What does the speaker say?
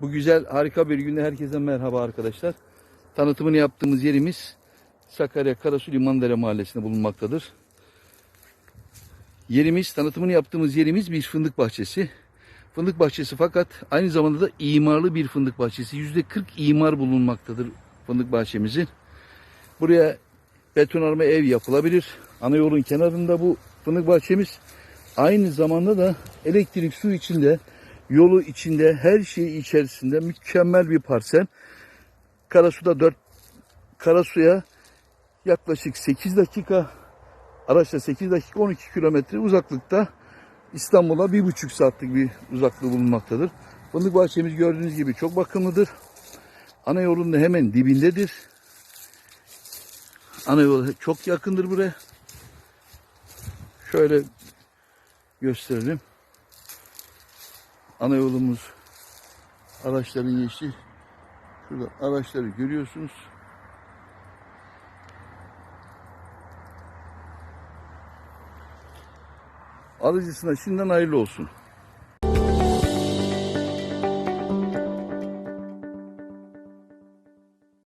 Bu güzel harika bir günde herkese merhaba arkadaşlar. Tanıtımını yaptığımız yerimiz Sakarya Karasu Limandere Mahallesi'nde bulunmaktadır. Yerimiz, tanıtımını yaptığımız yerimiz bir fındık bahçesi. Fındık bahçesi fakat aynı zamanda da imarlı bir fındık bahçesi. Yüzde 40 imar bulunmaktadır fındık bahçemizin. Buraya betonarme ev yapılabilir. Ana yolun kenarında bu fındık bahçemiz. Aynı zamanda da elektrik su içinde, yolu içinde, her şey içerisinde mükemmel bir parsel. Karasu'da 4 Karasu'ya yaklaşık 8 dakika araçla 8 dakika 12 kilometre uzaklıkta İstanbul'a bir buçuk saatlik bir uzaklığı bulunmaktadır. Fındık bahçemiz gördüğünüz gibi çok bakımlıdır. Ana yolun da hemen dibindedir. Ana yol çok yakındır buraya. Şöyle gösterelim. Ana yolumuz araçların geçti. Şurada araçları görüyorsunuz. Alıcısına şimdiden hayırlı olsun.